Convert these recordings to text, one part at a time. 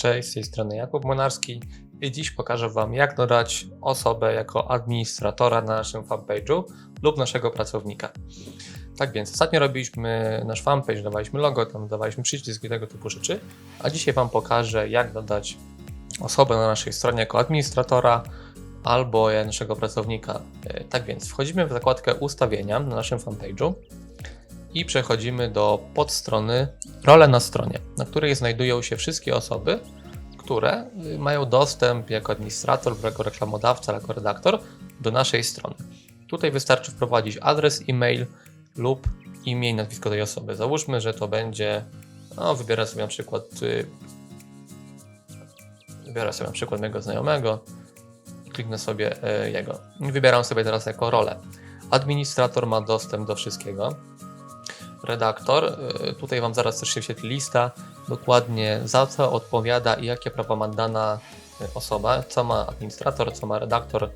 Cześć, z tej strony Jakub Monarski i dziś pokażę Wam jak dodać osobę jako administratora na naszym fanpage'u lub naszego pracownika. Tak więc ostatnio robiliśmy nasz fanpage, dawaliśmy logo, tam dawaliśmy przycisk i tego typu rzeczy, a dzisiaj Wam pokażę jak dodać osobę na naszej stronie jako administratora albo naszego pracownika. E, Tak więc wchodzimy w zakładkę ustawienia na naszym fanpage'u i przechodzimy do podstrony Role na stronie, na której znajdują się wszystkie osoby, które y, mają dostęp jako administrator, jako reklamodawca, jako redaktor do naszej strony. Tutaj wystarczy wprowadzić adres e-mail lub imię i nazwisko tej osoby. Załóżmy, że to będzie, no wybierę sobie na przykład y, wybiorę sobie na przykład mojego znajomego kliknę sobie y, jego. Wybieram sobie teraz jako rolę. Administrator ma dostęp do wszystkiego. Redaktor, y, tutaj Wam zaraz też się wyświetli lista, dokładnie za co odpowiada i jakie prawa ma dana y, osoba, co ma administrator, co ma redaktor,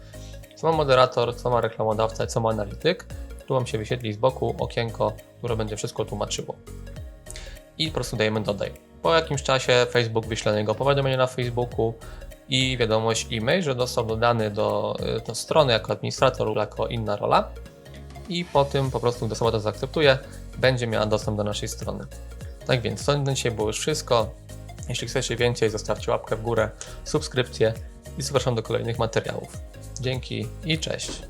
co ma moderator, co ma reklamodawca, co ma analityk. Tu Wam się wyświetli z boku okienko, które będzie wszystko tłumaczyło. I po prostu dajemy dodaj. Po jakimś czasie Facebook wyśle na niego powiadomienie na Facebooku i wiadomość e-mail, że został dodany do, y, do strony jako administrator jako inna rola i po tym po prostu, gdy osoba to zaakceptuje, będzie miała dostęp do naszej strony. Tak więc to na dzisiaj było już wszystko. Jeśli chcecie więcej, zostawcie łapkę w górę, subskrypcję i zapraszam do kolejnych materiałów. Dzięki i cześć!